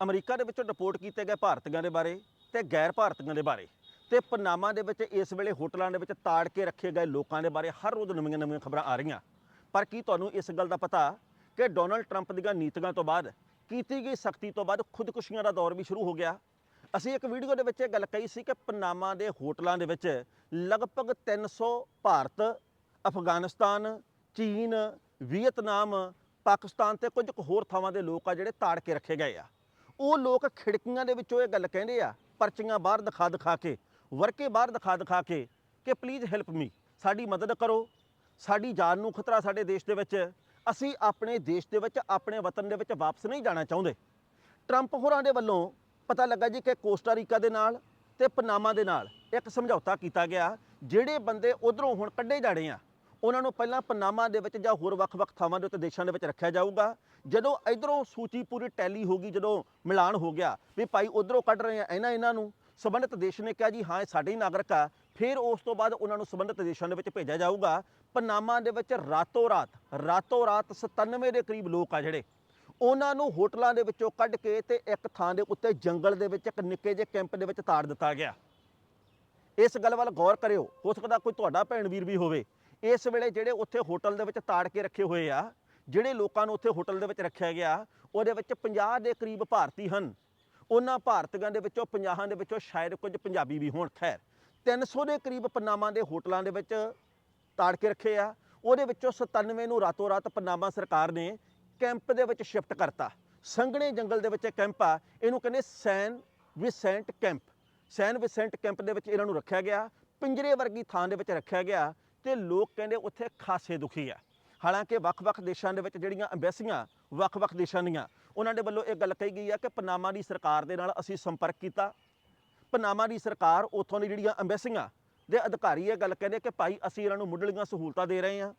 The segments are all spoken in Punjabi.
ਅਮਰੀਕਾ ਦੇ ਵਿੱਚੋਂ ਰਿਪੋਰਟ ਕੀਤੇ ਗਏ ਭਾਰਤੀਆਂ ਦੇ ਬਾਰੇ ਤੇ ਗੈਰ ਭਾਰਤੀਆਂ ਦੇ ਬਾਰੇ ਤੇ ਪਨਾਮਾ ਦੇ ਵਿੱਚ ਇਸ ਵੇਲੇ ਹੋਟਲਾਂ ਦੇ ਵਿੱਚ ਤਾੜ ਕੇ ਰੱਖੇ ਗਏ ਲੋਕਾਂ ਦੇ ਬਾਰੇ ਹਰ ਰੋਜ਼ ਨਵੀਆਂ ਨਵੀਆਂ ਖਬਰਾਂ ਆ ਰਹੀਆਂ। ਪਰ ਕੀ ਤੁਹਾਨੂੰ ਇਸ ਗੱਲ ਦਾ ਪਤਾ ਕਿ ਡੋਨਲਡ ਟਰੰਪ ਦੀਆਂ ਨੀਤੀਆਂ ਤੋਂ ਬਾਅਦ, ਕੀਤੀ ਗਈ ਸਖਤੀ ਤੋਂ ਬਾਅਦ ਖੁਦਕੁਸ਼ੀਆਂ ਦਾ ਦੌਰ ਵੀ ਸ਼ੁਰੂ ਹੋ ਗਿਆ। ਅਸੀਂ ਇੱਕ ਵੀਡੀਓ ਦੇ ਵਿੱਚ ਇਹ ਗੱਲ ਕਹੀ ਸੀ ਕਿ ਪਨਾਮਾ ਦੇ ਹੋਟਲਾਂ ਦੇ ਵਿੱਚ ਲਗਭਗ 300 ਭਾਰਤ, ਅਫਗਾਨਿਸਤਾਨ, ਚੀਨ, ਵੀਅਤਨਾਮ, ਪਾਕਿਸਤਾਨ ਤੇ ਕੁਝ ਕੁ ਹੋਰ ਥਾਵਾਂ ਦੇ ਲੋਕ ਆ ਜਿਹੜੇ ਤਾੜ ਕੇ ਰੱਖੇ ਗਏ ਆ। ਉਹ ਲੋਕ ਖਿੜਕੀਆਂ ਦੇ ਵਿੱਚੋਂ ਇਹ ਗੱਲ ਕਹਿੰਦੇ ਆ, ਪਰਚੀਆਂ ਬਾਹਰ ਦਿਖਾ ਦਿਖਾ ਕੇ, ਵਰਕੇ ਬਾਹਰ ਦਿਖਾ ਦਿਖਾ ਕੇ ਕਿ ਪਲੀਜ਼ ਹੈਲਪ ਮੀ ਸਾਡੀ ਮਦਦ ਕਰੋ, ਸਾਡੀ ਜਾਨ ਨੂੰ ਖਤਰਾ ਸਾਡੇ ਦੇਸ਼ ਦੇ ਵਿੱਚ, ਅਸੀਂ ਆਪਣੇ ਦੇਸ਼ ਦੇ ਵਿੱਚ, ਆਪਣੇ ਵਤਨ ਦੇ ਵਿੱਚ ਵਾਪਸ ਨਹੀਂ ਜਾਣਾ ਚਾਹੁੰਦੇ। ਟਰੰਪ ਹੋਰਾਂ ਦੇ ਵੱਲੋਂ ਪਤਾ ਲੱਗਾ ਜੀ ਕਿ ਕੋਸਟਾਰੀਕਾ ਦੇ ਨਾਲ ਤੇ ਪਨਾਮਾ ਦੇ ਨਾਲ ਇੱਕ ਸਮਝੌਤਾ ਕੀਤਾ ਗਿਆ, ਜਿਹੜੇ ਬੰਦੇ ਉਧਰੋਂ ਹੁਣ ਕੱਢੇ ਜਾਣੇ ਆ। ਉਹਨਾਂ ਨੂੰ ਪਹਿਲਾਂ ਪਨਾਮਾ ਦੇ ਵਿੱਚ ਜਾਂ ਹੋਰ ਵੱਖ-ਵੱਖ ਥਾਵਾਂ ਦੇ ਉੱਤੇ ਦੇਸ਼ਾਂ ਦੇ ਵਿੱਚ ਰੱਖਿਆ ਜਾਊਗਾ। ਜਦੋਂ ਇਧਰੋਂ ਸੂਚੀ ਪੂਰੀ ਟੈਲੀ ਹੋ ਗਈ, ਜਦੋਂ ਮਿਲਾਨ ਹੋ ਗਿਆ ਵੀ ਭਾਈ ਉਧਰੋਂ ਕੱਢ ਰਹੇ ਆ ਇਹਨਾਂ ਇਹਨਾਂ ਨੂੰ, ਸਬੰਧਤ ਦੇਸ਼ ਨੇ ਕਿਹਾ ਜੀ, ਹਾਂ, ਇਹ ਸਾਡੇ ਹੀ ਨਾਗਰਿਕ ਆ। ਫਿਰ ਉਸ ਤੋਂ ਬਾਅਦ ਉਹਨਾਂ ਨੂੰ ਸਬੰਧਤ ਦੇਸ਼ਾਂ ਦੇ ਵਿੱਚ ਭੇਜਿਆ ਜਾਊਗਾ। ਪਨਾਮਾ ਦੇ ਵਿੱਚ ਰਾਤੋਂ ਰਾਤ ਰਾਤੋਂ ਰਾਤ 97 ਦੇ ਕਰੀਬ ਲੋਕ ਆ ਜਿਹੜੇ, ਉਹਨਾਂ ਨੂੰ ਹੋਟਲਾਂ ਦੇ ਵਿੱਚੋਂ ਕੱਢ ਕੇ ਤੇ ਇੱਕ ਥਾਂ ਦੇ ਉੱਤੇ ਜੰਗਲ ਦੇ ਵਿੱਚ ਇੱਕ ਨਿੱਕੇ ਜਿਹੇ ਕੈਂਪ ਦੇ ਵਿੱਚ ਤਾੜ ਦਿੱਤਾ ਗਿਆ। ਇਸ ਗੱਲ ਵੱਲ ਗੌਰ ਕਰਿਓ, ਹੋ ਸਕਦਾ ਕੋਈ ਤੁਹਾਡਾ ਭੈਣ ਵੀਰ ਵੀ ਹੋਵੇ। ਇਸ ਵੇਲੇ ਜਿਹੜੇ ਉੱਥੇ ਹੋਟਲ ਦੇ ਵਿੱਚ ਤਾੜ ਕੇ ਰੱਖੇ ਹੋਏ ਆ, ਜਿਹੜੇ ਲੋਕਾਂ ਨੂੰ ਉੱਥੇ ਹੋਟਲ ਦੇ ਵਿੱਚ ਰੱਖਿਆ ਗਿਆ, ਉਹਦੇ ਵਿੱਚ 50 ਦੇ ਕਰੀਬ ਭਾਰਤੀ ਹਨ। ਉਹਨਾਂ ਭਾਰਤੀਆਂ ਦੇ ਵਿੱਚੋਂ 50 ਦੇ ਵਿੱਚੋਂ ਸ਼ਾਇਦ ਕੁਝ ਪੰਜਾਬੀ ਵੀ ਹੋਣ, ਖੈਰ। 300 ਦੇ ਕਰੀਬ ਪਨਾਮਾ ਦੇ ਹੋਟਲਾਂ ਦੇ ਵਿੱਚ ਤਾੜ ਕੇ ਰੱਖੇ ਆ। ਉਹਦੇ ਵਿੱਚੋਂ 97 ਨੂੰ ਰਾਤੋਂ ਰਾਤ ਪਨਾਮਾ ਸਰਕਾਰ ਨੇ ਕੈਂਪ ਦੇ ਵਿੱਚ ਸ਼ਿਫਟ ਕਰਤਾ। ਸੰਘਣੇ ਜੰਗਲ ਦੇ ਵਿੱਚ ਕੈਂਪ ਆ, ਇਹਨੂੰ ਕਹਿੰਦੇ ਸੈਨ ਵਿਸੈਂਟ ਕੈਂਪ। ਸੈਨ ਵਿਸੈਂਟ ਕੈਂਪ ਦੇ ਵਿੱਚ ਇਹਨਾਂ ਨੂੰ ਰੱਖਿਆ ਗਿਆ। ਪਿੰਜਰੇ ਵਰਗੀ ਥਾਂ ਦੇ ਵਿੱਚ ਰੱਖਿਆ ਗਿਆ। ਤੇ ਲੋਕ ਕਹਿੰਦੇ ਉੱਥੇ ਖਾਸੇ ਦੁਖੀ ਆ। ਹਾਲਾਂਕਿ ਵੱਖ-ਵੱਖ ਦੇਸ਼ਾਂ ਦੇ ਵਿੱਚ ਜਿਹੜੀਆਂ ਐਮਬੈਸੀਆਂ ਵੱਖ-ਵੱਖ ਦੇਸ਼ਾਂ ਦੀਆਂ, ਉਹਨਾਂ ਦੇ ਵੱਲੋਂ ਇਹ ਗੱਲ ਕਹੀ ਗਈ ਆ ਕਿ ਪਨਾਮਾ ਦੀ ਸਰਕਾਰ ਦੇ ਨਾਲ ਅਸੀਂ ਸੰਪਰਕ ਕੀਤਾ। ਪਨਾਮਾ ਦੀ ਸਰਕਾਰ ਉੱਥੋਂ ਦੀ ਜਿਹੜੀਆਂ ਐਮਬੈਸੀਆਂ ਦੇ ਅਧਿਕਾਰੀ ਇਹ ਗੱਲ ਕਹਿੰਦੇ ਕਿ ਭਾਈ ਅਸੀਂ ਇਹਨਾਂ ਨੂੰ ਮੁੱਢਲੀਆਂ ਸਹੂਲਤਾਂ ਦੇ ਰਹੇ ਹਾਂ।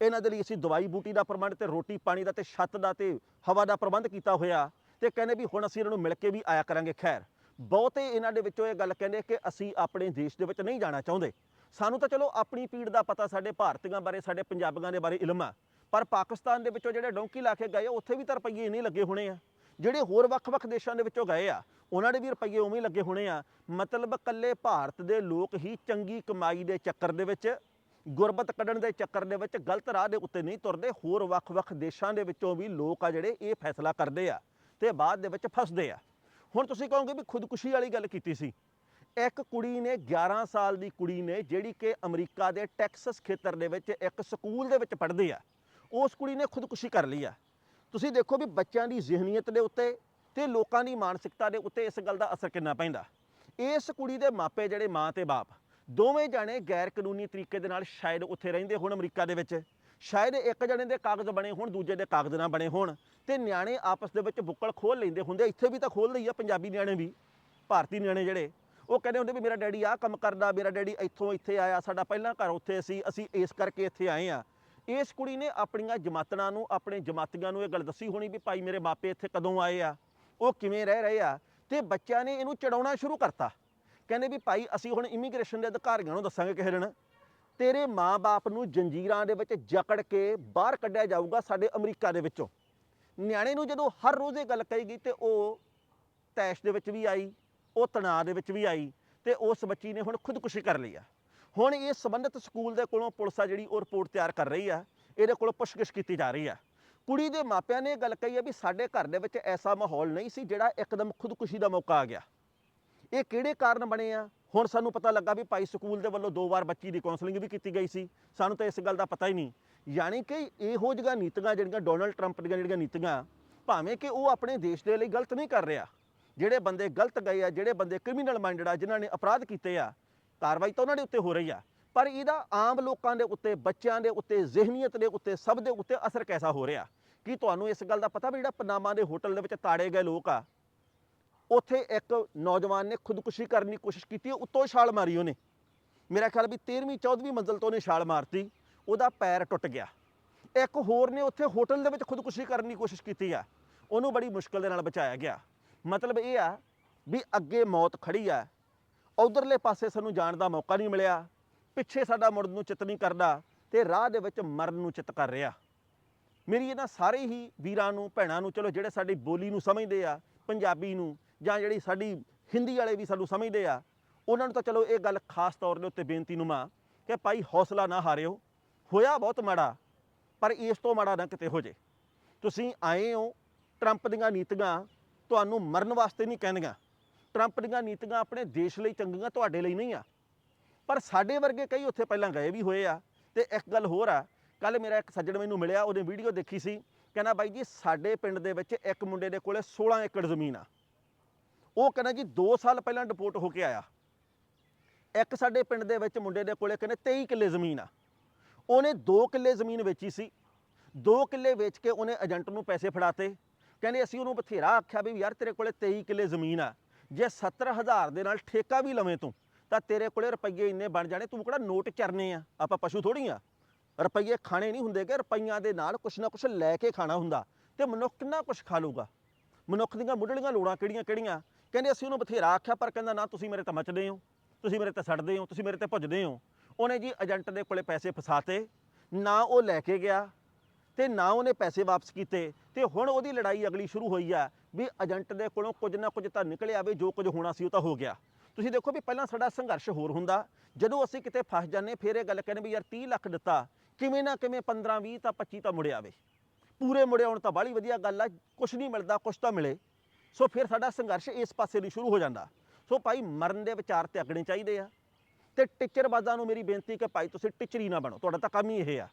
ਇਹਨਾਂ ਦੇ ਲਈ ਅਸੀਂ ਦਵਾਈ ਬੂਟੀ ਦਾ ਪ੍ਰਬੰਧ ਤੇ ਰੋਟੀ ਪਾਣੀ ਦਾ ਤੇ ਛੱਤ ਦਾ ਤੇ ਹਵਾ ਦਾ ਪ੍ਰਬੰਧ ਕੀਤਾ ਹੋਇਆ ਤੇ ਕਹਿੰਦੇ ਵੀ ਹੁਣ ਅਸੀਂ ਇਹਨਾਂ ਨੂੰ ਮਿਲ ਕੇ ਵੀ ਆਇਆ ਕਰਾਂਗੇ। ਖੈਰ, ਬਹੁਤੇ ਇਹਨਾਂ ਦੇ ਵਿੱਚੋਂ ਇਹ ਗੱਲ ਕਹਿੰਦੇ ਕਿ ਅਸੀਂ ਆਪਣੇ ਦੇਸ਼ ਦੇ ਵਿੱਚ ਨਹੀਂ ਜਾਣਾ ਚਾਹੁੰਦੇ। ਸਾਨੂੰ ਤਾਂ ਚਲੋ ਆਪਣੀ ਪੀੜ ਦਾ ਪਤਾ ਸਾਡੇ ਭਾਰਤੀਆਂ ਬਾਰੇ ਸਾਡੇ ਪੰਜਾਬੀਆਂ ਦੇ ਬਾਰੇ ਇਲਮ ਆ। ਪਰ ਪਾਕਿਸਤਾਨ ਦੇ ਵਿੱਚੋਂ ਜਿਹੜੇ ਡੌਂਕੀ ਲਾ ਕੇ ਗਏ ਆ, ਉੱਥੇ ਵੀ ਤਾਂ ਰੁਪਈਏ ਨਹੀਂ ਲੱਗੇ ਹੋਣੇ ਆ। ਜਿਹੜੇ ਹੋਰ ਵੱਖ-ਵੱਖ ਦੇਸ਼ਾਂ ਦੇ ਵਿੱਚੋਂ ਗਏ ਆ ਉਹਨਾਂ ਦੇ ਵੀ ਰੁਪਈਏ ਉਵੇਂ ਹੀ ਲੱਗੇ ਹੋਣੇ ਆ। ਮਤਲਬ ਕੱਲੇ ਭਾਰਤ ਦੇ ਲੋਕ ਹੀ ਚੰਗੀ ਕਮਾਈ ਦੇ ਚੱਕਰ ਦੇ ਵਿੱਚ ਗੁਰਬਤ ਕੱਢਣ ਦੇ ਚੱਕਰ ਦੇ ਵਿੱਚ ਗਲਤ ਰਾਹ ਦੇ ਉੱਤੇ ਨਹੀਂ ਤੁਰਦੇ। ਹੋਰ ਵੱਖ-ਵੱਖ ਦੇਸ਼ਾਂ ਦੇ ਵਿੱਚੋਂ ਵੀ ਲੋਕ ਆ ਜਿਹੜੇ ਇਹ ਫੈਸਲਾ ਕਰਦੇ ਆ ਤੇ ਬਾਅਦ ਦੇ ਵਿੱਚ ਫਸਦੇ ਆ। ਹੁਣ ਤੁਸੀਂ ਕਹੋਗੇ ਵੀ ਖੁਦਕੁਸ਼ੀ ਵਾਲੀ ਗੱਲ ਕੀਤੀ ਸੀ। ਇੱਕ ਕੁੜੀ ਨੇ 11 ਸਾਲ ਦੀ ਕੁੜੀ ਨੇ, ਜਿਹੜੀ ਕਿ ਅਮਰੀਕਾ ਦੇ ਟੈਕਸਸ ਖੇਤਰ ਦੇ ਵਿੱਚ ਇੱਕ ਸਕੂਲ ਦੇ ਵਿੱਚ ਪੜ੍ਹਦੀ ਆ, ਉਸ ਕੁੜੀ ਨੇ ਖੁਦਕੁਸ਼ੀ ਕਰ ਲਈ ਆ। ਤੁਸੀਂ ਦੇਖੋ ਵੀ ਬੱਚਿਆਂ ਦੀ ਜ਼ਿਹਨੀਅਤ ਦੇ ਉੱਤੇ ਤੇ ਲੋਕਾਂ ਦੀ ਮਾਨਸਿਕਤਾ ਦੇ ਉੱਤੇ ਇਸ ਗੱਲ ਦਾ ਅਸਰ ਕਿੰਨਾ ਪੈਂਦਾ। ਇਸ ਕੁੜੀ ਦੇ ਮਾਪੇ ਜਿਹੜੇ ਮਾਂ ਤੇ ਬਾਪ, ਦੋਵੇਂ ਜਾਣੇ ਗੈਰ ਕਾਨੂੰਨੀ ਤਰੀਕੇ ਦੇ ਨਾਲ ਸ਼ਾਇਦ ਉੱਥੇ ਰਹਿੰਦੇ ਹੋਣ ਅਮਰੀਕਾ ਦੇ ਵਿੱਚ, ਸ਼ਾਇਦ ਇੱਕ ਜਣੇ ਦੇ ਕਾਗਜ਼ ਬਣੇ ਹੋਣ, ਦੂਜੇ ਦੇ ਕਾਗਜ਼ ਨਾ ਬਣੇ ਹੋਣ, ਤੇ ਨਿਆਣੇ ਆਪਸ ਦੇ ਵਿੱਚ ਬੁੱਕਲ ਖੋਲ ਲੈਂਦੇ ਹੁੰਦੇ, ਇੱਥੇ ਵੀ ਤਾਂ ਖੋਲ ਲਈ ਆ ਪੰਜਾਬੀ ਨਿਆਣੇ ਵੀ, ਭਾਰਤੀ ਨਿਆਣੇ ਜਿਹੜੇ ਉਹ ਕਹਿੰਦੇ ਹੁੰਦੇ ਵੀ ਮੇਰਾ ਡੈਡੀ ਆਹ ਕੰਮ ਕਰਦਾ, ਮੇਰਾ ਡੈਡੀ ਇੱਥੋਂ ਇੱਥੇ ਆਇਆ, ਸਾਡਾ ਪਹਿਲਾਂ ਘਰ ਉੱਥੇ ਸੀ, ਅਸੀਂ ਇਸ ਕਰਕੇ ਇੱਥੇ ਆਏ ਆ ਇਸ ਕੁੜੀ ਨੇ ਆਪਣੀਆਂ ਜਮਾਤੜਾਂ ਨੂੰ, ਆਪਣੇ ਜਮਾਤੀਆਂ ਨੂੰ ਇਹ ਗੱਲ ਦੱਸੀ ਹੋਣੀ ਵੀ ਭਾਈ ਮੇਰੇ ਮਾਪੇ ਇੱਥੇ ਕਦੋਂ ਆਏ ਆ, ਉਹ ਕਿਵੇਂ ਰਹਿ ਰਹੇ ਆ ਤੇ ਬੱਚਿਆਂ ਨੇ ਇਹਨੂੰ ਚੜਾਉਣਾ ਸ਼ੁਰੂ ਕਰਤਾ। ਕਹਿੰਦੇ ਵੀ ਭਾਈ ਅਸੀਂ ਹੁਣ ਇਮੀਗ੍ਰੇਸ਼ਨ ਦੇ ਅਧਿਕਾਰੀਆਂ ਨੂੰ ਦੱਸਾਂਗੇ ਕਿਸੇ ਦਿਨ। ਤੇਰੇ ਮਾਂ-ਬਾਪ ਨੂੰ ਜੰਜੀਰਾਂ ਦੇ ਵਿੱਚ ਜਕੜ ਕੇ ਬਾਹਰ ਕੱਢਿਆ ਜਾਊਗਾ ਸਾਡੇ ਅਮਰੀਕਾ ਦੇ ਵਿੱਚੋਂ। ਨਿਆਣੇ ਨੂੰ ਜਦੋਂ ਹਰ ਰੋਜ਼ ਇਹ ਗੱਲ ਕਹੀ ਗਈ ਤੇ ਉਹ ਤੈਸ਼ ਦੇ ਵਿੱਚ ਵੀ ਆਈ। ਉਹ ਤਣਾਅ ਦੇ ਵਿੱਚ ਵੀ ਆਈ ਤੇ ਉਸ ਬੱਚੀ ਨੇ ਹੁਣ ਖੁਦਕੁਸ਼ੀ ਕਰ ਲਈ ਆ। ਹੁਣ ਇਹ ਸੰਬੰਧਿਤ ਸਕੂਲ ਦੇ ਕੋਲੋਂ ਪੁਲਿਸ ਆ ਜਿਹੜੀ ਉਹ ਰਿਪੋਰਟ ਤਿਆਰ ਕਰ ਰਹੀ ਆ। ਇਹਦੇ ਕੋਲੋਂ ਪੁੱਛਗਿੱਛ ਕੀਤੀ ਜਾ ਰਹੀ ਆ। ਕੁੜੀ ਦੇ ਮਾਪਿਆਂ ਨੇ ਇਹ ਗੱਲ ਕਹੀ ਆ ਵੀ ਸਾਡੇ ਘਰ ਦੇ ਵਿੱਚ ਐਸਾ ਮਾਹੌਲ ਨਹੀਂ ਸੀ ਜਿਹੜਾ ਇੱਕਦਮ ਖੁਦਕੁਸ਼ੀ ਦਾ ਮੌਕਾ ਆ ਗਿਆ। ਇਹ ਕਿਹੜੇ ਕਾਰਨ ਬਣੇ ਆ? ਹੁਣ ਸਾਨੂੰ ਪਤਾ ਲੱਗਾ ਵੀ ਭਾਈ ਸਕੂਲ ਦੇ ਵੱਲੋਂ ਦੋ ਵਾਰ ਬੱਚੀ ਦੀ ਕਾਉਂਸਲਿੰਗ ਵੀ ਕੀਤੀ ਗਈ ਸੀ। ਸਾਨੂੰ ਤਾਂ ਇਸ ਗੱਲ ਦਾ ਪਤਾ ਹੀ ਨਹੀਂ। ਯਾਨੀ ਕਿ ਇਹੋ ਜਿਹੀਆਂ ਨੀਤੀਆਂ ਜਿਹੜੀਆਂ ਡੋਨਲਡ ਟਰੰਪ ਦੀਆਂ ਜਿਹੜੀਆਂ ਨੀਤੀਆਂ, ਭਾਵੇਂ ਕਿ ਉਹ ਆਪਣੇ ਦੇਸ਼ ਦੇ ਲਈ ਗਲਤ ਨਹੀਂ ਕਰ ਰਿਹਾ ਜਿਹੜੇ ਬੰਦੇ ਗਲਤ ਗਏ ਆ, ਜਿਹੜੇ ਬੰਦੇ ਕ੍ਰਿਮੀਨਲ ਮਾਈਂਡਡ ਆ, ਜਿਨ੍ਹਾਂ ਨੇ ਅਪਰਾਧ ਕੀਤੇ ਆ, ਕਾਰਵਾਈ ਤਾਂ ਉਹਨਾਂ ਦੇ ਉੱਤੇ ਹੋ ਰਹੀ ਆ। ਪਰ ਇਹਦਾ ਆਮ ਲੋਕਾਂ ਦੇ ਉੱਤੇ, ਬੱਚਿਆਂ ਦੇ ਉੱਤੇ, ਜ਼ਿਹਨੀਅਤ ਦੇ ਉੱਤੇ, ਸਭ ਦੇ ਉੱਤੇ ਅਸਰ ਕੈਸਾ ਹੋ ਰਿਹਾ? ਕੀ ਤੁਹਾਨੂੰ ਇਸ ਗੱਲ ਦਾ ਪਤਾ ਵੀ ਜਿਹੜਾ ਪਨਾਮਾ ਦੇ ਹੋਟਲ ਦੇ ਵਿੱਚ ਤਾੜੇ ਗਏ ਲੋਕ ਆ? ਉੱਥੇ ਇੱਕ ਨੌਜਵਾਨ ਨੇ ਖੁਦਕੁਸ਼ੀ ਕਰਨ ਦੀ ਕੋਸ਼ਿਸ਼ ਕੀਤੀ ਉੱਤੋਂ ਛਾਲ ਮਾਰੀ ਉਹਨੇ। ਮੇਰਾ ਖਿਆਲ ਵੀ 13ਵੀਂ 14ਵੀਂ ਮੰਜ਼ਲ ਤੋਂ ਉਹਨੇ ਛਾਲ ਮਾਰਤੀ, ਉਹਦਾ ਪੈਰ ਟੁੱਟ ਗਿਆ। ਇੱਕ ਹੋਰ ਨੇ ਉੱਥੇ ਹੋਟਲ ਦੇ ਵਿੱਚ ਖੁਦਕੁਸ਼ੀ ਕਰਨ ਦੀ ਕੋਸ਼ਿਸ਼ ਕੀਤੀ ਆ। ਉਹਨੂੰ ਬੜੀ ਮੁਸ਼ਕਲ ਦੇ ਨਾਲ ਬਚਾਇਆ ਗਿਆ। ਮਤਲਬ ਇਹ ਆ ਵੀ ਅੱਗੇ ਮੌਤ ਖੜੀ ਆ, ਉਧਰਲੇ ਪਾਸੇ ਸਾਨੂੰ ਜਾਣ ਦਾ ਮੌਕਾ ਨਹੀਂ ਮਿਲਿਆ, ਪਿੱਛੇ ਸਾਡਾ ਮੁੜਨ ਨੂੰ ਚਿੱਤ ਨਹੀਂ ਕਰਦਾ ਤੇ ਰਾਹ ਦੇ ਵਿੱਚ ਮਰਨ ਨੂੰ ਚਿੱਤ ਕਰ ਰਿਹਾ। ਮੇਰੀ ਇਹਨਾਂ ਸਾਰੇ ਹੀ ਵੀਰਾਂ ਨੂੰ, ਭੈਣਾਂ ਨੂੰ, ਚਲੋ ਜਿਹੜੇ ਸਾਡੀ ਬੋਲੀ ਨੂੰ ਸਮਝਦੇ ਆ, ਪੰਜਾਬੀ ਨੂੰ, ਜਾਂ ਜਿਹੜੀ ਸਾਡੀ ਹਿੰਦੀ ਵਾਲੇ ਵੀ ਸਾਨੂੰ ਸਮਝਦੇ ਆ, ਉਹਨਾਂ ਨੂੰ ਤਾਂ ਚਲੋ ਇਹ ਗੱਲ ਖਾਸ ਤੌਰ ਦੇ ਉੱਤੇ ਬੇਨਤੀ ਨੂੰ ਮਾਂ ਕਿ ਭਾਈ ਹੌਸਲਾ ਨਾ ਹਾਰਿਓ। ਹੋਇਆ ਬਹੁਤ ਮਾੜਾ, ਪਰ ਇਸ ਤੋਂ ਮਾੜਾ ਨਾ ਕਿਤੇ ਹੋ ਜੇ। ਤੁਸੀਂ ਆਏ ਹੋ ਟਰੰਪ ਦੀਆਂ ਨੀਤੀਆਂ ਤੁਹਾਨੂੰ ਮਰਨ ਵਾਸਤੇ ਨਹੀਂ ਕਹਿੰਦੀਆਂ। ਟਰੰਪ ਦੀਆਂ ਨੀਤੀਆਂ ਆਪਣੇ ਦੇਸ਼ ਲਈ ਚੰਗੀਆਂ, ਤੁਹਾਡੇ ਲਈ ਨਹੀਂ ਆ। ਪਰ ਸਾਡੇ ਵਰਗੇ ਕਈ ਉੱਥੇ ਪਹਿਲਾਂ ਗਏ ਵੀ ਹੋਏ ਆ ਤੇ ਇੱਕ ਗੱਲ ਹੋਰ ਆ ਕੱਲ ਮੇਰਾ ਇੱਕ ਸੱਜਣ ਮੈਨੂੰ ਮਿਲਿਆ, ਉਹਨੇ ਵੀਡੀਓ ਦੇਖੀ ਸੀ, ਕਹਿੰਦਾ ਬਾਈ ਜੀ ਸਾਡੇ ਪਿੰਡ ਦੇ ਵਿੱਚ ਇੱਕ ਮੁੰਡੇ ਦੇ ਕੋਲੇ 16 ਏਕੜ ਜ਼ਮੀਨ ਆ। ਉਹ ਕਹਿੰਦਾ ਜੀ 2 ਸਾਲ ਪਹਿਲਾਂ ਡਿਪੋਰਟ ਹੋ ਕੇ ਆਇਆ। ਇੱਕ ਸਾਡੇ ਪਿੰਡ ਦੇ ਵਿੱਚ ਮੁੰਡੇ ਦੇ ਕੋਲੇ ਕਹਿੰਦੇ 23 ਕਿੱਲੇ ਜ਼ਮੀਨ ਆ। ਉਹਨੇ 2 ਕਿੱਲੇ ਜ਼ਮੀਨ ਵੇਚੀ ਸੀ। 2 ਕਿੱਲੇ ਵੇਚ ਕੇ ਉਹਨੇ ਏਜੰਟ ਨੂੰ ਪੈਸੇ ਫੜਾਤੇ। ਕਹਿੰਦੇ ਅਸੀਂ ਉਹਨੂੰ ਬਥੇਰਾ ਆਖਿਆ ਵੀ ਯਾਰ ਤੇਰੇ ਕੋਲੇ 23 ਕਿੱਲੇ ਜ਼ਮੀਨ ਆ, ਜੇ 70000 ਦੇ ਨਾਲ ਠੇਕਾ ਵੀ ਲਵੇਂ ਤੂੰ, ਤਾਂ ਤੇਰੇ ਕੋਲੇ ਰੁਪਈਏ ਇੰਨੇ ਬਣ ਜਾਣੇ, ਤੂੰ ਕਿਹੜਾ ਨੋਟ ਚਰਨੇ ਆ? ਆਪਾਂ ਪਸ਼ੂ ਥੋੜੀ ਆ। ਰੁਪਈਏ ਖਾਣੇ ਨਹੀਂ ਹੁੰਦੇ ਕਿ ਰੁਪਈਆਂ ਦੇ ਨਾਲ ਕੁਛ ਨਾ ਕੁਛ ਲੈ ਕੇ ਖਾਣਾ ਹੁੰਦਾ, ਤੇ ਮਨੁੱਖ ਕਿੰਨਾ ਕੁਛ ਖਾ ਲੂਗਾ ਮਨੁੱਖ ਦੀਆਂ ਮੁੱਢਲੀਆਂ ਲੋੜਾਂ ਕਿਹੜੀਆਂ ਕਿਹੜੀਆਂ? ਕਹਿੰਦੇ ਅਸੀਂ ਉਹਨੂੰ ਬਥੇਰਾ ਆਖਿਆ, ਪਰ ਕਹਿੰਦਾ ਨਾ ਤੁਸੀਂ ਮੇਰੇ ਤੇ ਮੱਚਦੇ ਹੋ, ਤੁਸੀਂ ਮੇਰੇ ਤੇ ਸੜਦੇ ਹੋ, ਤੁਸੀਂ ਮੇਰੇ ਤੇ ਭੁੱਜਦੇ ਹੋ। ਉਹਨੇ ਜੀ ਏਜੰਟ ਦੇ ਕੋਲੇ ਪੈਸੇ ਫਸਾਤੇ, ਨਾ ਉਹ ਲੈ ਕੇ ਗਿਆ ਤੇ ਨਾ ਉਹਨੇ ਪੈਸੇ ਵਾਪਸ ਕੀਤੇ ਤੇ ਹੁਣ ਉਹਦੀ ਲੜਾਈ ਅਗਲੀ ਸ਼ੁਰੂ ਹੋਈ ਆ ਵੀ ਏਜੰਟ ਦੇ ਕੋਲੋਂ ਕੁਝ ਨਾ ਕੁਝ ਤਾਂ ਨਿਕਲਿਆ ਵੀ ਜੋ ਕੁਝ ਹੋਣਾ ਸੀ ਉਹ ਤਾਂ ਹੋ ਗਿਆ। ਤੁਸੀਂ ਦੇਖੋ ਵੀ ਪਹਿਲਾਂ ਸਾਡਾ ਸੰਘਰਸ਼ ਹੋਰ ਹੁੰਦਾ। ਜਦੋਂ ਅਸੀਂ ਕਿਤੇ ਫਸ ਜਾਂਦੇ, ਫਿਰ ਇਹ ਗੱਲ ਕਹਿੰਦੇ ਵੀ ਯਾਰ 30 ਲੱਖ ਦਿੱਤਾ, ਕਿਵੇਂ ਨਾ ਕਿਵੇਂ 15 20 ਤਾਂ 25 ਤਾਂ ਮੁੜਿਆ ਆਵੇ। ਪੂਰੇ ਮੁੜੇ ਆਉਣ ਤਾਂ ਬਾਹਲੀ ਵਧੀਆ ਗੱਲ ਆ ਕੁਝ ਨਹੀਂ ਮਿਲਦਾ ਕੁਝ ਤਾਂ ਮਿਲੇ। ਸੋ ਫਿਰ ਸਾਡਾ ਸੰਘਰਸ਼ ਇਸ ਪਾਸੇ ਨੂੰ ਸ਼ੁਰੂ ਹੋ ਜਾਂਦਾ। ਸੋ ਭਾਈ ਮਰਨ ਦੇ ਵਿਚਾਰ 'ਤੇ ਤਿਆਗਣੇ ਚਾਹੀਦੇ ਆ। ਤੇ ਟੀਚਰਬਾਜ਼ਾਂ ਨੂੰ ਮੇਰੀ ਬੇਨਤੀ ਕਿ ਭਾਈ ਤੁਸੀਂ ਟੀਚਰ ਹੀ ਨਾ ਬਣੋ, ਤੁਹਾਡਾ ਤਾਂ ਕੰਮ ਹੀ ਇਹ ਆ।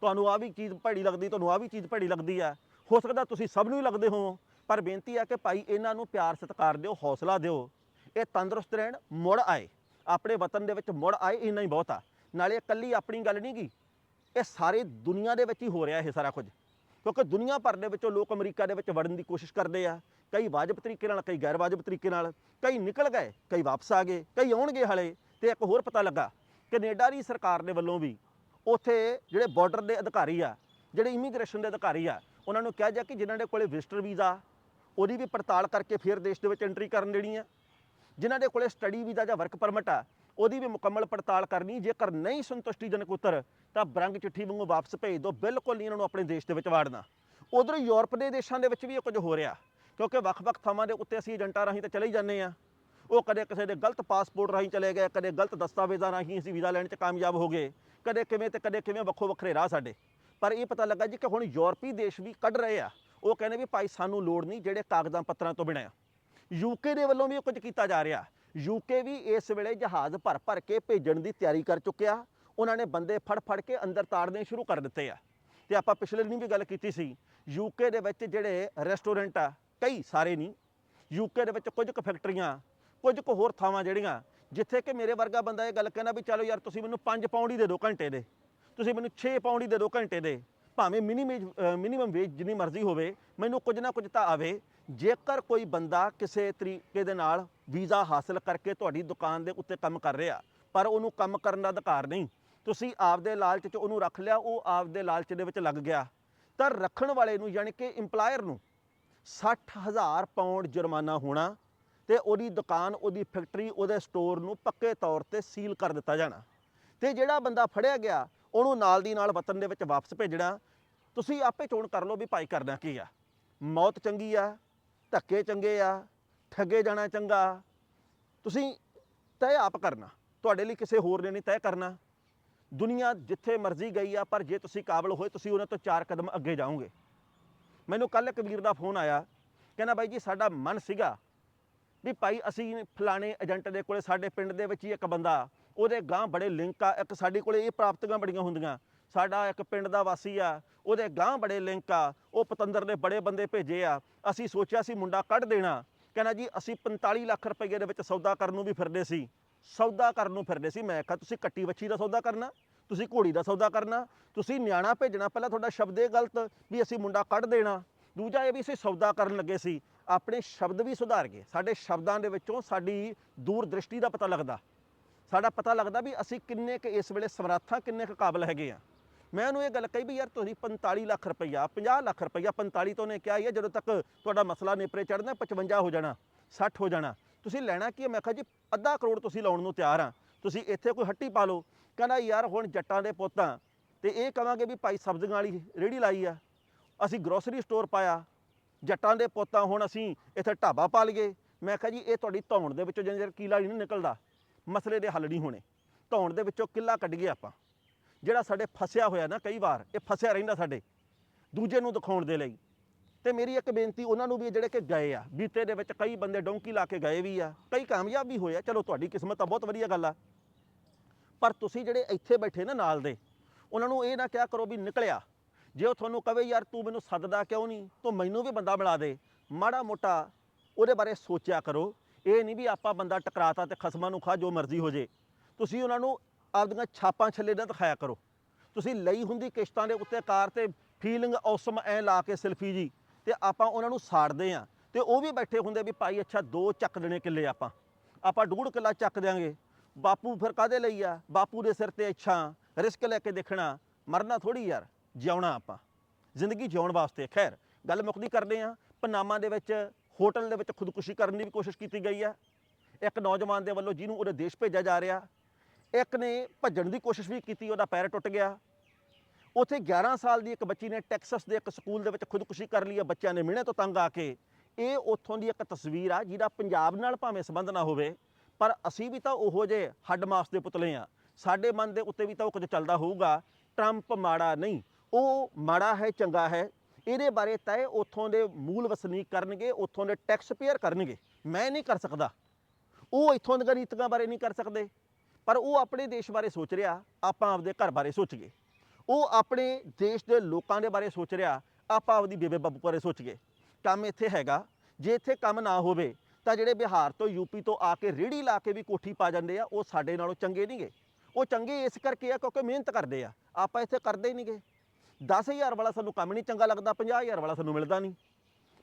ਤੁਹਾਨੂੰ ਆ ਵੀ ਚੀਜ਼ ਭੈੜੀ ਲੱਗਦੀ, ਤੁਹਾਨੂੰ ਆ ਵੀ ਚੀਜ਼ ਭੈੜੀ ਲੱਗਦੀ ਆ। ਹੋ ਸਕਦਾ ਤੁਸੀਂ ਸਭ ਨੂੰ ਹੀ ਲੱਗਦੇ ਹੋ ਪਰ ਬੇਨਤੀ ਆ ਕਿ ਭਾਈ ਇਹਨਾਂ ਨੂੰ ਪਿਆਰ ਸਤਿਕਾਰ ਦਿਓ, ਹੌਸਲਾ ਦਿਓ। ਇਹ ਤੰਦਰੁਸਤ ਰਹਿਣ, ਮੁੜ ਆਏ। ਆਪਣੇ ਵਤਨ ਦੇ ਵਿੱਚ ਮੁੜ ਆਏ, ਇੰਨਾ ਹੀ ਬਹੁਤ ਆ। ਨਾਲੇ ਇਕੱਲੀ ਆਪਣੀ ਗੱਲ ਨਹੀਂ ਗੀ। ਇਹ ਸਾਰੇ ਦੁਨੀਆ ਦੇ ਵਿੱਚ ਹੀ ਹੋ ਰਿਹਾ ਇਹ ਸਾਰਾ ਕੁਝ। ਕਿਉਂਕਿ ਦੁਨੀਆ ਭਰ ਦੇ ਵਿੱਚੋਂ ਲੋਕ ਅਮਰੀਕਾ ਦੇ ਵਿੱਚ ਵੜਨ ਦੀ ਕੋਸ਼ਿਸ਼ ਕਰਦੇ ਆ। ਕਈ ਵਾਜਬ ਤਰੀਕੇ ਨਾਲ, ਕਈ ਗੈਰ ਵਾਜਬ ਤਰੀਕੇ ਨਾਲ। ਕਈ ਨਿਕਲ ਗਏ, ਕਈ ਵਾਪਸ ਆ ਗਏ, ਕਈ ਆਉਣਗੇ ਹਲੇ। ਤੇ ਇੱਕ ਹੋਰ ਪਤਾ ਲੱਗਾ, ਕੈਨੇਡਾ ਦੀ ਸਰਕਾਰ ਦੇ ਵੱਲੋਂ ਵੀ ਉੱਥੇ ਜਿਹੜੇ ਬਾਰਡਰ ਦੇ ਅਧਿਕਾਰੀ ਆ, ਜਿਹੜੇ ਇਮੀਗ੍ਰੇਸ਼ਨ ਦੇ ਅਧਿਕਾਰੀ ਆ, ਉਹਨਾਂ ਨੂੰ ਕਿਹਾ ਜਾ ਕਿ ਜਿਨ੍ਹਾਂ ਦੇ ਕੋਲੇ ਵਿਜ਼ਟਰ ਵੀਜ਼ਾ ਉਹਦੀ ਵੀ ਪੜਤਾਲ ਕਰਕੇ ਫਿਰ ਦੇਸ਼ ਦੇ ਵਿੱਚ ਐਂਟਰੀ ਕਰਨ ਦੇਣੀ ਆ। ਜਿਨ੍ਹਾਂ ਦੇ ਕੋਲੇ ਸਟੱਡੀ ਵੀਜ਼ਾ ਜਾਂ ਵਰਕ ਪਰਮਿਟ ਆ, ਉਹਦੀ ਵੀ ਮੁਕੰਮਲ ਪੜਤਾਲ ਕਰਨੀ, ਜੇਕਰ ਨਹੀਂ ਸੰਤੁਸ਼ਟੀਜਨਕ ਉੱਤਰ, ਤਾਂ ਬਰੰਗ ਚਿੱਠੀ ਵਾਂਗੂ ਵਾਪਸ ਭੇਜ ਦਿਓ, ਬਿਲਕੁਲ ਨਹੀਂ ਇਹਨਾਂ ਨੂੰ ਆਪਣੇ ਦੇਸ਼ ਦੇ ਵਿੱਚ ਵਾੜਨਾ। ਉਧਰ ਯੂਰਪ ਦੇ ਦੇਸ਼ਾਂ ਦੇ ਵਿੱਚ ਵੀ ਇਹ ਕੁਝ ਹੋ ਰਿਹਾ, ਕਿਉਂਕਿ ਵੱਖ-ਵੱਖ ਥਾਵਾਂ ਦੇ ਉੱਤੇ ਅਸੀਂ ਏਜੰਟਾਂ ਰਾਹੀਂ ਤਾਂ ਚਲੇ ਹੀ ਜਾਂਦੇ ਆ। ਉਹ ਕਦੇ ਕਿਸੇ ਦੇ ਗਲਤ ਪਾਸਪੋਰਟ ਰਾਹੀਂ ਚਲੇ ਗਏ, ਕਦੇ ਗਲਤ ਦਸਤਾਵੇਜ਼ਾਂ ਰਾਹੀਂ ਅਸੀਂ ਵੀਜ਼ਾ ਲੈਣ 'ਚ ਕਾਮਯਾਬ ਹੋ ਗਏ। ਕਦੇ ਕਿਵੇਂ ਤੇ ਕਦੇ ਕਿਵੇਂ ਵੱਖੋ ਵੱਖਰੇ ਰਾਹ ਸਾਡੇ। ਪਰ ਇਹ ਪਤਾ ਲੱਗਾ ਜੀ ਕਿ ਹੁਣ ਯੂਰਪੀ ਦੇਸ਼ ਵੀ ਕੱਢ ਰਹੇ ਆ। ਉਹ ਕਹਿੰਦੇ ਵੀ ਭਾਈ ਸਾਨੂੰ ਲੋੜ ਨਹੀਂ ਜਿਹੜੇ ਕਾਗਜ਼ਾਂ ਪੱਤਰਾਂ ਤੋਂ ਬਿਨਾਂ ਆ। ਯੂਕੇ ਦੇ ਵੱਲੋਂ ਵੀ ਇਹ ਕੁਝ ਕੀਤਾ ਜਾ ਰਿਹਾ। ਯੂਕੇ ਵੀ ਇਸ ਵੇਲੇ ਜਹਾਜ਼ ਭਰ ਭਰ ਕੇ ਭੇਜਣ ਦੀ ਤਿਆਰੀ ਕਰ ਚੁੱਕਿਆ। ਉਹਨਾਂ ਨੇ ਬੰਦੇ ਫੜ ਫੜ ਕੇ ਅੰਦਰ ਤਾੜਨੇ ਸ਼ੁਰੂ ਕਰ ਦਿੱਤੇ ਆ। ਤੇ ਆਪਾਂ ਪਿਛਲੇ ਦਿਨ ਵੀ ਗੱਲ ਕੀਤੀ ਸੀ ਯੂਕੇ ਦੇ ਵਿੱਚ ਜਿਹੜੇ ਰੈਸਟੋਰੈਂਟ ਆ, ਕਈ ਸਾਰੇ ਨਹੀਂ। ਯੂਕੇ ਦੇ ਵਿੱਚ ਕੁਝ ਕੁ ਫੈਕਟਰੀਆਂ, ਕੁਝ ਕੁ ਹੋਰ ਥਾਵਾਂ ਜਿਹੜੀਆਂ ਜਿੱਥੇ ਕਿ ਮੇਰੇ ਵਰਗਾ ਬੰਦਾ ਇਹ ਗੱਲ ਕਹਿੰਦਾ ਵੀ ਚਲੋ ਯਾਰ ਤੁਸੀਂ ਮੈਨੂੰ 5 ਪਾਉਂਡ ਹੀ ਦੇ ਦਿਓ ਘੰਟੇ ਦੇ। ਤੁਸੀਂ ਮੈਨੂੰ 6 ਪਾਉਂਡ ਹੀ ਦੇ ਦਿਓ ਘੰਟੇ ਦੇ। ਭਾਵੇਂ ਮਿਨੀਮਮ ਮਿਨੀਮਮ ਵੇਜ ਜਿੰਨੀ ਮਰਜ਼ੀ ਹੋਵੇ, ਮੈਨੂੰ ਕੁਝ ਨਾ ਕੁਝ ਤਾਂ ਆਵੇ। ਜੇਕਰ ਕੋਈ ਬੰਦਾ ਕਿਸੇ ਤਰੀਕੇ ਦੇ ਨਾਲ ਵੀਜ਼ਾ ਹਾਸਲ ਕਰਕੇ ਤੁਹਾਡੀ ਦੁਕਾਨ ਦੇ ਉੱਤੇ ਕੰਮ ਕਰ ਰਿਹਾ, ਪਰ ਉਹਨੂੰ ਕੰਮ ਕਰਨ ਦਾ ਅਧਿਕਾਰ ਨਹੀਂ, ਤੁਸੀਂ ਆਪਦੇ ਲਾਲਚ 'ਚ ਉਹਨੂੰ ਰੱਖ ਲਿਆ, ਉਹ ਆਪਦੇ ਲਾਲਚ ਦੇ ਵਿੱਚ ਲੱਗ ਗਿਆ। ਤਾਂ ਰੱਖਣ ਵਾਲੇ ਨੂੰ, ਯਾਨੀ ਕਿ EMPLOYER ਨੂੰ 60000 ਪਾਉਂਡ ਜੁਰਮਾਨਾ ਹੋਣਾ ਤੇ ਉਹਦੀ ਦੁਕਾਨ, ਉਹਦੀ ਫੈਕਟਰੀ ਉਹਦੇ ਸਟੋਰ ਨੂੰ ਪੱਕੇ ਤੌਰ ਤੇ ਸੀਲ ਕਰ ਦਿੱਤਾ ਜਾਣਾ। ਤੇ ਜਿਹੜਾ ਬੰਦਾ ਫੜਿਆ ਗਿਆ, ਉਹਨੂੰ ਨਾਲ ਦੀ ਨਾਲ ਵਤਨ ਦੇ ਵਿੱਚ ਵਾਪਸ ਭੇਜਣਾ। ਤੁਸੀਂ ਆਪੇ ਚੋਣ ਕਰ ਲਓ ਵੀ ਭਾਈ ਕਰਨਾ ਕੀ ਆ। ਮੌਤ ਚੰਗੀ ਆ, ਧੱਕੇ ਚੰਗੇ ਆ, ਠੱਗੇ ਜਾਣਾ ਚੰਗਾ। ਤੁਸੀਂ ਤੈਅ ਆਪ ਕਰਨਾ। ਤੁਹਾਡੇ ਲਈ ਕਿਸੇ ਹੋਰ ਨੇ ਨਹੀਂ ਤੈਅ ਕਰਨਾ। ਦੁਨੀਆ ਜਿੱਥੇ ਮਰਜ਼ੀ ਗਈ ਆ, ਪਰ ਜੇ ਤੁਸੀਂ ਕਾਬਲ ਹੋਏ, ਤੁਸੀਂ ਉਹਨਾਂ ਤੋਂ ਚਾਰ ਕਦਮ ਅੱਗੇ ਜਾਓਗੇ। ਮੈਨੂੰ ਕੱਲ ਇੱਕ ਵੀਰ ਦਾ ਫੋਨ ਆਇਆ। ਕਹਿੰਦਾ, ਬਾਈ ਜੀ, ਸਾਡਾ ਮਨ ਸੀਗਾ ਵੀ ਭਾਈ ਅਸੀਂ ਫਲਾਣੇ ਏਜੰਟ ਦੇ ਕੋਲੇ ਸਾਡੇ ਪਿੰਡ ਦੇ ਵਿੱਚ ਹੀ ਇੱਕ ਬੰਦਾ, ਉਹਦੇ ਗਾਂ ਬੜੇ ਲਿੰਕ ਆ, ਇੱਕ ਸਾਡੇ ਕੋਲੇ ਇਹ ਪ੍ਰਾਪਤੀਆਂ ਬੜੀਆਂ ਹੁੰਦੀਆਂ। ਸਾਡਾ ਇੱਕ ਪਿੰਡ ਦਾ ਵਾਸੀ ਆ, ਉਹਦੇ ਗਾਂ ਬੜੇ ਲਿੰਕ ਆ, ਉਹ ਪਤੰਦਰ ਨੇ ਬੜੇ ਬੰਦੇ ਭੇਜੇ ਆ। ਅਸੀਂ ਸੋਚਿਆ ਸੀ ਮੁੰਡਾ ਕੱਢ ਦੇਣਾ। ਕਹਿੰਦਾ ਜੀ, ਅਸੀਂ 45 ਲੱਖ ਰੁਪਏ ਦੇ ਵਿੱਚ ਸੌਦਾ ਕਰਨ ਨੂੰ ਵੀ ਫਿਰਦੇ ਸੀ। ਸੌਦਾ ਕਰਨ ਨੂੰ ਫਿਰਦੇ ਸੀ। ਮੈਂ ਕਿਹਾ, ਤੁਸੀਂ ਕੱਟੀ ਵੱਛੀ ਦਾ ਸੌਦਾ ਕਰਨਾ? ਤੁਸੀਂ ਘੋੜੀ ਦਾ ਸੌਦਾ ਕਰਨਾ? ਤੁਸੀਂ ਨਿਆਣਾ ਭੇਜਣਾ? ਪਹਿਲਾਂ ਤੁਹਾਡਾ ਸ਼ਬਦ ਇਹ ਗਲਤ ਵੀ ਅਸੀਂ ਮੁੰਡਾ ਕੱਢ ਦੇਣਾ। ਦੂਜਾ ਇਹ ਵੀ ਅਸੀਂ ਸੌਦਾ ਕਰਨ ਲੱਗੇ ਸੀ। ਆਪਣੇ ਸ਼ਬਦ ਵੀ ਸੁਧਾਰ ਗਏ। ਸਾਡੇ ਸ਼ਬਦਾਂ ਦੇ ਵਿੱਚੋਂ ਸਾਡੀ ਦੂਰ ਦ੍ਰਿਸ਼ਟੀ ਦਾ ਪਤਾ ਲੱਗਦਾ। ਸਾਡਾ ਪਤਾ ਲੱਗਦਾ ਵੀ ਅਸੀਂ ਕਿੰਨੇ ਕੁ ਇਸ ਵੇਲੇ ਸਮਰੱਥਾ, ਕਿੰਨੇ ਕੁ ਕਾਬਲ ਹੈਗੇ ਆ। ਮੈਂ ਉਹਨੂੰ ਇਹ ਗੱਲ ਕਹੀ ਵੀ ਯਾਰ ਤੁਸੀਂ 45 ਲੱਖ ਰੁਪਈਆ 50 ਲੱਖ ਰੁਪਈਆ 45 ਤੋਂ ਨੇ ਕਿਹਾ ਹੀ ਹੈ ਜਦੋਂ ਤੱਕ ਤੁਹਾਡਾ ਮਸਲਾ ਨੇਪਰੇ ਚੜਨਾ 55 ਹੋ ਜਾਣਾ 60 ਹੋ ਜਾਣਾ। ਤੁਸੀਂ ਲੈਣਾ ਕੀ ਹੈ ਮੈਂ ਕਿਹਾ ਜੀ, ਅੱਧਾ ਕਰੋੜ ਤੁਸੀਂ ਲਾਉਣ ਨੂੰ ਤਿਆਰ ਆ। ਤੁਸੀਂ ਇੱਥੇ ਕੋਈ ਹੱਟੀ ਪਾ ਲਓ। ਕਹਿੰਦਾ ਯਾਰ ਹੁਣ ਜੱਟਾਂ ਦੇ ਪੁੱਤਾਂ, ਤੇ ਇਹ ਕਵਾਂਗੇ ਵੀ ਭਾਈ ਸਬਜ਼ੀਆਂ ਵਾਲੀ ਰੇੜੀ ਲਾਈ ਆ। ਅਸੀਂ ਗਰੋਸਰੀ ਸਟੋਰ ਪਾਇਆ। ਜੱਟਾਂ ਦੇ ਪੁੱਤਾਂ ਹੁਣ ਅਸੀਂ ਇੱਥੇ ਢਾਬਾ ਪਾ ਲਈਏ। ਮੈਂ ਕਿਹਾ ਜੀ, ਇਹ ਤੁਹਾਡੀ ਧੌਣ ਦੇ ਵਿੱਚੋਂ ਜਿੰਨੇ ਚਿਰ ਕੀਲਾ ਨਹੀਂ ਨਿਕਲਦਾ, ਮਸਲੇ ਦੇ ਹੱਲ ਨਹੀਂ ਹੋਣੇ। ਧੌਣ ਦੇ ਵਿੱਚੋਂ ਕਿੱਲਾ ਕੱਢ ਗਏ ਆਪਾਂ। ਜਿਹੜਾ ਸਾਡੇ ਫਸਿਆ ਹੋਇਆ ਨਾ ਕਈ ਵਾਰ, ਇਹ ਫਸਿਆ ਰਹਿੰਦਾ ਸਾਡੇ, ਦੂਜੇ ਨੂੰ ਦਿਖਾਉਣ ਦੇ ਲਈ। ਤੇ ਮੇਰੀ ਇੱਕ ਬੇਨਤੀ, ਉਹਨਾਂ ਨੂੰ ਵੀ ਜਿਹੜੇ ਕਿ ਗਏ ਆ, ਬੀਤੇ ਦੇ ਵਿੱਚ ਕਈ ਬੰਦੇ ਡੋਂਕੀ ਲਾ ਕੇ ਗਏ ਵੀ ਆ, ਕਈ ਕਾਮਯਾਬ ਵੀ ਹੋਏ ਆ। ਚਲੋ, ਤੁਹਾਡੀ ਕਿਸਮਤ ਆ ਬਹੁਤ ਵਧੀਆ ਗੱਲ ਆ। ਪਰ ਤੁਸੀਂ ਜਿਹੜੇ ਇੱਥੇ ਬੈਠੇ ਨਾ ਨਾਲ ਦੇ, ਉਹਨਾਂ ਨੂੰ ਇਹ ਨਾ ਕਿਹਾ ਕਰੋ ਵੀ ਨਿਕਲਿਆ। ਜੇ ਉਹ ਤੁਹਾਨੂੰ ਕਵੇ, ਯਾਰ ਤੂੰ ਮੈਨੂੰ ਸੱਦਦਾ ਕਿਉਂ ਨਹੀਂ? ਤੂੰ ਮੈਨੂੰ ਵੀ ਬੰਦਾ ਮਿਲਾ ਦੇ। ਮਾੜਾ ਮੋਟਾ ਉਹਦੇ ਬਾਰੇ ਸੋਚਿਆ ਕਰੋ। ਇਹ ਨਹੀਂ ਵੀ ਆਪਾਂ ਬੰਦਾ ਟਕਰਾਤਾ ਤੇ ਖਸਮਾਂ ਨੂੰ ਖਾ ਜੋ ਮਰਜ਼ੀ ਹੋ ਜੇ। ਤੁਸੀਂ ਉਹਨਾਂ ਨੂੰ ਆਪਦੀਆਂ ਛਾਪਾਂ ਛੱਲੇ ਨਾ ਦਿਖਾਇਆ ਕਰੋ। ਤੁਸੀਂ ਲਈ ਹੁੰਦੀ ਕਿਸ਼ਤਾਂ ਦੇ ਉੱਤੇ ਕਾਰ ਤੇ ਫੀਲਿੰਗ ਔਸਮ ਐ ਲਾ ਕੇ ਸੈਲਫੀ ਜੀ, ਤੇ ਆਪਾਂ ਉਹਨਾਂ ਨੂੰ ਸਾੜਦੇ ਆ। ਤੇ ਉਹ ਵੀ ਬੈਠੇ ਹੁੰਦੇ ਵੀ, ਭਾਈ, ਅੱਛਾ, ਦੋ ਚੱਕ ਦੇਣੇ ਕਿੱਲੇ ਆਪਾਂ। ਆਪਾਂ ਡੂੜ ਕਿੱਲਾ ਚੱਕ ਦਿਆਂਗੇ। ਬਾਪੂ ਫਿਰ ਕਾਦੇ ਲਈ ਆ? ਬਾਪੂ ਦੇ ਸਿਰ ਤੇ ਇੱਛਾ, ਰਿਸਕ ਲੈ ਕੇ ਦੇਖਣਾ। ਮਰਨਾ ਥੋੜੀ ਯਾਰ। ਜਿਉਣਾ ਆਪਾਂ। ਜ਼ਿੰਦਗੀ ਜਿਉਣ ਵਾਸਤੇ ਖੈਰ, ਗੱਲ ਮੁੱਕਦੀ ਕਰਦੇ ਆ, ਪਨਾਮਾ ਦੇ ਵਿੱਚ, ਹੋਟਲ ਦੇ ਵਿੱਚ ਖੁਦਕੁਸ਼ੀ ਕਰਨ ਦੀ ਵੀ ਕੋਸ਼ਿਸ਼ ਕੀਤੀ ਗਈ ਆ। ਇੱਕ ਨੌਜਵਾਨ ਦੇ ਵੱਲੋਂ ਜਿਹਨੂੰ ਉਹਦੇ ਦੇਸ਼ ਭੇਜਿਆ ਜਾ ਰਿਹਾ, ਇੱਕ ਨੇ ਭੱਜਣ ਦੀ ਕੋਸ਼ਿਸ਼ ਵੀ ਕੀਤੀ, ਉਹਦਾ ਪੈਰ ਟੁੱਟ ਗਿਆ। ਉੱਥੇ 11 ਸਾਲ ਦੀ ਇੱਕ ਬੱਚੀ ਨੇ ਟੈਕਸਸ ਦੇ ਇੱਕ ਸਕੂਲ ਦੇ ਵਿੱਚ ਖੁਦਕੁਸ਼ੀ ਕਰ ਲਈ ਹੈ ਬੱਚਿਆਂ ਨੇ ਮਿਹਣੇ ਤੋਂ ਤੰਗ ਆ ਕੇ। ਇਹ ਉੱਥੋਂ ਦੀ ਇੱਕ ਤਸਵੀਰ ਆ, ਜਿਹਦਾ ਪੰਜਾਬ ਨਾਲ ਭਾਵੇਂ ਸੰਬੰਧ ਨਾ ਹੋਵੇ, ਪਰ ਅਸੀਂ ਵੀ ਤਾਂ ਉਹੋ ਜੇ ਹੱਡ ਮਾਸ ਦੇ ਪੁਤਲੇ ਆ। ਸਾਡੇ ਮਨ ਦੇ ਉੱਤੇ ਵੀ ਤਾਂ ਉਹ ਕੁਝ ਚੱਲਦਾ ਹੋਊਗਾ। ਟਰੰਪ ਮਾੜਾ ਨਹੀਂ। ਉਹ ਮਾੜਾ ਹੈ, ਚੰਗਾ ਹੈ, ਇਹਦੇ ਬਾਰੇ ਤੈਅ ਉੱਥੋਂ ਦੇ ਮੂਲ ਵਸਨੀਕ ਕਰਨਗੇ, ਉੱਥੋਂ ਦੇ ਟੈਕਸ ਪੇਅਰ ਕਰਨਗੇ। ਮੈਂ ਨਹੀਂ ਕਰ ਸਕਦਾ। ਉਹ ਇੱਥੋਂ ਦੀਆਂ ਨੀਤੀਆਂ ਬਾਰੇ ਨਹੀਂ ਕਰ ਸਕਦੇ। ਪਰ ਉਹ ਆਪਣੇ ਦੇਸ਼ ਬਾਰੇ ਸੋਚ ਰਿਹਾ, ਆਪਾਂ ਆਪਦੇ ਘਰ ਬਾਰੇ ਸੋਚੀਏ। ਉਹ ਆਪਣੇ ਦੇਸ਼ ਦੇ ਲੋਕਾਂ ਦੇ ਬਾਰੇ ਸੋਚ ਰਿਹਾ, ਆਪਾਂ ਆਪਦੀ ਬੇਬੇ ਬੱਬੂ ਬਾਰੇ ਸੋਚੀਏ। ਕੰਮ ਇੱਥੇ ਹੈਗਾ। ਜੇ ਇੱਥੇ ਕੰਮ ਨਾ ਹੋਵੇ, ਤਾਂ ਜਿਹੜੇ ਬਿਹਾਰ ਤੋਂ ਯੂਪੀ ਤੋਂ ਆ ਕੇ ਰੇੜੀ ਲਾ ਕੇ ਵੀ ਕੋਠੀ ਪਾ ਜਾਂਦੇ ਆ, ਉਹ ਸਾਡੇ ਨਾਲੋਂ ਚੰਗੇ ਨਹੀਂਗੇ। ਉਹ ਚੰਗੇ ਇਸ ਕਰਕੇ ਆ ਕਿਉਂਕਿ ਮਿਹਨਤ ਕਰਦੇ ਆ। ਆਪਾਂ ਇੱਥੇ ਕਰਦੇ ਹੀ ਨਹੀਂਗੇ। 10000 ਵਾਲਾ ਸਾਨੂੰ ਕੰਮ ਨਹੀਂ ਚੰਗਾ ਲੱਗਦਾ 50000 ਵਾਲਾ ਸਾਨੂੰ ਮਿਲਦਾ ਨਹੀਂ।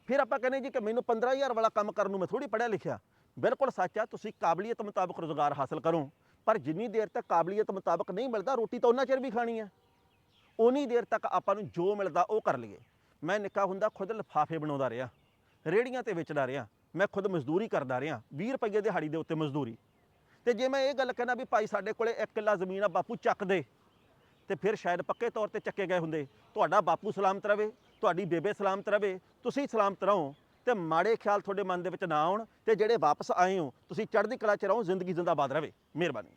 ਫਿਰ ਆਪਾਂ ਕਹਿੰਦੇ ਜੀ ਕਿ ਮੈਨੂੰ 15000 ਵਾਲਾ ਕੰਮ ਕਰਨ ਨੂੰ ਮੈਂ ਥੋੜੀ ਪੜ੍ਹਿਆ ਲਿਖਿਆ। ਬਿਲਕੁਲ ਸੱਚ ਆ, ਤੁਸੀਂ ਕਾਬਲੀਅਤ ਮੁਤਾਬਕ ਰੋਜ਼ਗਾਰ ਹਾਸਲ ਕਰੋ। ਪਰ ਜਿੰਨੀ ਦੇਰ ਤੱਕ ਕਾਬਲੀਅਤ ਮੁਤਾਬਕ ਨਹੀਂ ਮਿਲਦਾ, ਰੋਟੀ ਤਾਂ ਉਹਨਾਂ ਚਿਰ ਵੀ ਖਾਣੀ ਆ। ਉਨੀ ਦੇਰ ਤੱਕ ਆਪਾਂ ਨੂੰ ਜੋ ਮਿਲਦਾ ਉਹ ਕਰ ਲਈਏ। ਮੈਂ ਨਿੱਕਾ ਹੁੰਦਾ ਖੁਦ ਲਿਫਾਫੇ ਬਣਾਉਂਦਾ ਰਿਹਾ ਰੇੜੀਆਂ ਤੇ ਵੇਚਦਾ ਰਿਹਾ। ਮੈਂ ਖੁਦ ਮਜ਼ਦੂਰੀ ਕਰਦਾ ਰਿਹਾ 20 ਰੁਪਏ ਦਿਹਾੜੀ ਦੇ ਉੱਤੇ ਮਜ਼ਦੂਰੀ। ਤੇ ਜੇ ਮੈਂ ਇਹ ਗੱਲ ਕਹਿਣਾ ਵੀ ਭਾਈ ਸਾਡੇ ਕੋਲੇ 1 ਕਿੱਲਾ ਜ਼ਮੀਨ ਆ, ਬਾਪੂ ਚੱਕ ਦੇ। ਤੇ ਫਿਰ ਸ਼ਾਇਦ ਪੱਕੇ ਤੌਰ ਤੇ ਚੱਕੇ ਗਏ ਹੁੰਦੇ। ਤੁਹਾਡਾ ਬਾਪੂ ਸਲਾਮਤ ਰਵੇ, ਤੁਹਾਡੀ ਬੇਬੇ ਸਲਾਮਤ ਰਵੇ, ਤੁਸੀਂ ਸਲਾਮਤ ਰਹੋ ਤੇ ਮਾੜੇ ਖਿਆਲ ਤੁਹਾਡੇ ਮਨ ਦੇ ਵਿੱਚ ਨਾ ਆਉਣ ਤੇ ਜਿਹੜੇ ਵਾਪਸ ਆਏ ਹੋ, ਤੁਸੀਂ ਚੜ੍ਹਦੀ ਕਲਾ ਚ ਰਹੋ, ਜ਼ਿੰਦਗੀ ਜ਼ਿੰਦਾਬਾਦ ਰਵੇ। ਮਿਹਰਬਾਨੀ।